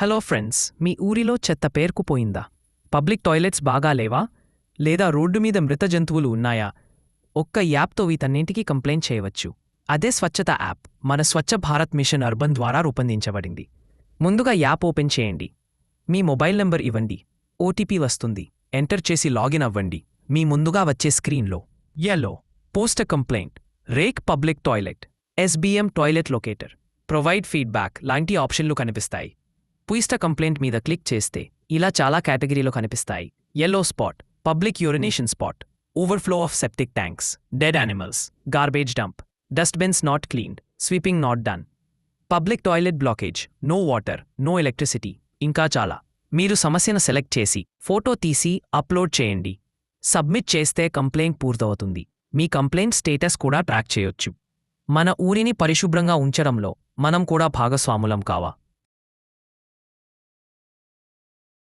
Hello friends మీ ఊరిలో చెత్త పేరుకుపోయిందా public toilets బాగా లేవా? లేదా రోడ్డు మీద మృత జంతువులు ఉన్నాయా? ఒక్క యాప్తో వీటన్నింటికీ కంప్లైంట్ చేయవచ్చు. అదే స్వచ్ఛత యాప్ మన స్వచ్ఛ భారత్ మిషన్ అర్బన్ ద్వారా రూపొందించబడింది. ముందుగా యాప్ ఓపెన్ చేయండి. మీ మొబైల్ నంబర్ ఇవ్వండి. ఓటీపీ వస్తుంది. ఎంటర్ చేసి లాగిన్ అవ్వండి. మీ ముందుగా వచ్చే స్క్రీన్లో yellow post complaint rate public toilet SBM toilet locator provide feedback లాంటి ఆప్షన్లు కనిపిస్తాయి. పుయిస్ట కంప్లైంట్ మీద క్లిక్ చేస్తే ఇలా చాలా కేటగిరీలో కనిపిస్తాయి. Yellow spot public urination spot overflow of septic tanks dead animals garbage dump dustbins not cleaned sweeping not done public toilet blockage no water no electricity ఇంకా చాలా. మీరు సమస్యను సెలెక్ట్ చేసి ఫోటో తీసి అప్లోడ్ చేయండి. సబ్మిట్ చేస్తే కంప్లైంట్ పూర్తవుతుంది. మీ కంప్లైంట్ స్టేటస్ కూడా ట్రాక్ చేయొచ్చు. మన ఊరిని పరిశుభ్రంగా ఉంచడంలో మనం కూడా భాగస్వాములం కావా?